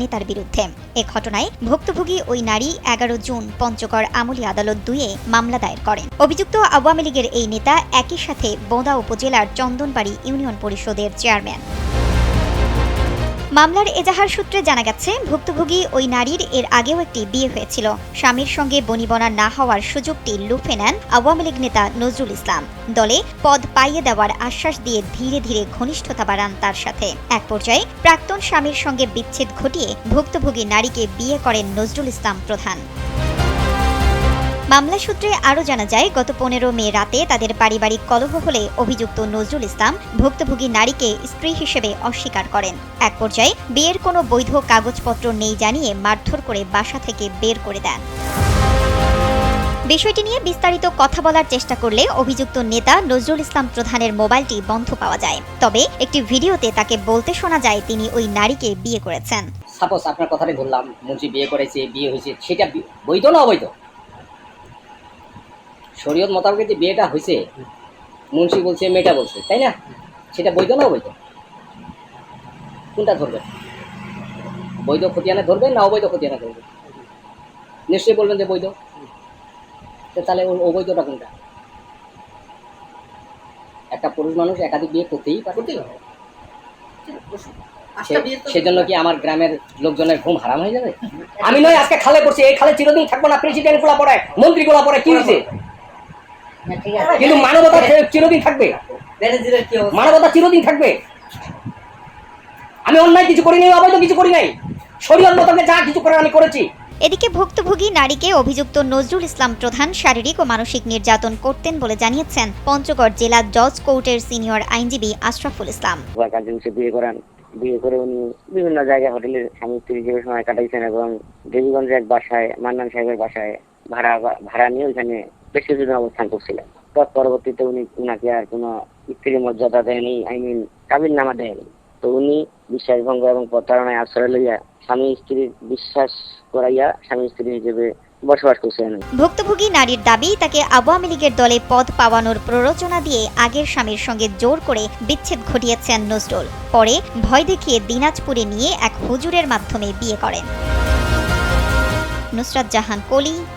নেতার বিরুদ্ধে। এ ঘটনায় ভুক্তভোগী ওই নারী এগারো জুন পঞ্চগড় আমলি আদালত দুয়ে মামলা দায়ের করেন। অভিযুক্ত আওয়ামী লীগের এই নেতা একই সাথে বোদা উপজেলার চন্দনবাড়ি ইউনিয়ন পরিষদের চেয়ারম্যান। মামলার এজাহার সূত্রে জানা গেছে, ভুক্তভোগী ওই নারীর এর আগেও একটি বিয়ে হয়েছিল। স্বামীর সঙ্গে বনিবনা না হওয়ার সুযোগটি লুফে নেন আওয়ামী লীগ নেতা নজরুল ইসলাম। দলে পদ পাইয়ে দেওয়ার আশ্বাস দিয়ে ধীরে ধীরে ঘনিষ্ঠতা বাড়ান তার সাথে। এক পর্যায়ে প্রাক্তন স্বামীর সঙ্গে বিচ্ছেদ ঘটিয়ে ভুক্তভোগী নারীকে বিয়ে করেন নজরুল ইসলাম প্রধান। মামলা সূত্রে আরও জানা যায়, গত পনেরো মে রাতে তাদের পারিবারিক কলহ হলে অভিযুক্ত নজরুল ইসলাম ভুক্তভোগী নারীকে স্ত্রী হিসেবে অস্বীকার করেন। এক পর্যায়ে বিয়ের কোনো বৈধ কাগজপত্র নেই জানিয়ে মারধর করে বাসা থেকে বের করে দেন। বিষয়টি নিয়ে বিস্তারিত কথা বলার চেষ্টা করলে অভিযুক্ত নেতা নজরুল ইসলাম প্রধানের মোবাইলটি বন্ধ পাওয়া যায়। তবে একটি ভিডিওতে তাকে বলতে শোনা যায়, তিনি ওই নারীকে বিয়ে করেছেন। সাপোজ আপনার কথাটাই ধরলাম মুন্সি বিয়ে করেছে, বিয়ে হয়েছে, সেটা বৈধ না অবৈধ? শরীয়ত মোতাবেক যে বিয়েটা হয়েছে মুন্সি বলছে মেয়েটা বলছে তাই না? সেটা বৈধ না অবৈধ? কোনটা ধরবেন? বৈধ খতিয়ানে ধরবেন না অবৈধ খতিয়ানে ধরবেন? নিশ্চয়ই বলবেন যে বৈধ। তাহলে অবৈধটা কোনটা? একটা পুরুষ মানুষ একাধিক বিয়ে করতেই পারে। সে- সেজন্য কি আমার গ্রামের লোকজনের ঘুম হারাম হয়ে যাবে? আমি নয় আজকে খালে পড়ছি এই খালে চিরদিন থাকব না প্রেসিডেন্টগুলা পড়ে মন্ত্রী গুলা পড়ে কি হয়েছে কিন্তু মানবতা চিরদিন থাকবে। মানবতা চিরদিন থাকবে। আমি অন্যায় কিছু করি নাই অবৈধ কিছু করি নাই। শরীয়ত মোতাবেক যা কিছু করে আমি করেছি। এদিকে ভুক্তভোগী নারীকে অভিযুক্ত নজরুল ইসলাম প্রধান শারীরিক ও মানসিক নির্যাতন করতেন বলে জানিয়েছেন পঞ্চগড় জেলা জজ কোর্টের সিনিয়র আইনজীবী আশরাফুল ইসলাম। বিয়ে করান। বিয়ে করে উনি বিভিন্ন জায়গায় হোটেলে স্বামী স্ত্রী হিসেবে সময় কাটাইছেন এবং দেবীগঞ্জে এক বাসায় মান্নান সাহেবের বাসায় ভাড়া ভাড়া নিয়ে ওইখানে কিছুদিন অবস্থান করছিলেন। পরবর্তীতে উনি উনাকে আর কোনো স্ত্রীর মর্যাদা দেয়নি আই মিন কাবির নামা দেয়নি। তো উনি বিশ্বাসভঙ্গ এবং প্রতারণায় আশ্রয় লইয়া স্বামী স্ত্রীর বিশ্বাস করাইয়া স্বামী স্ত্রী হিসেবে ভুক্তভোগী নারীর দাবি, তাকে আওয়ামী লীগের দলে পদ পাওয়ানোর প্ররোচনা দিয়ে আগের স্বামীর সঙ্গে জোর করে বিচ্ছেদ ঘটিয়েছেন নজরুল। পরে ভয় দেখিয়ে দিনাজপুরে নিয়ে এক হুজুরের মাধ্যমে বিয়ে করেন। নুসরাত জাহান, কলি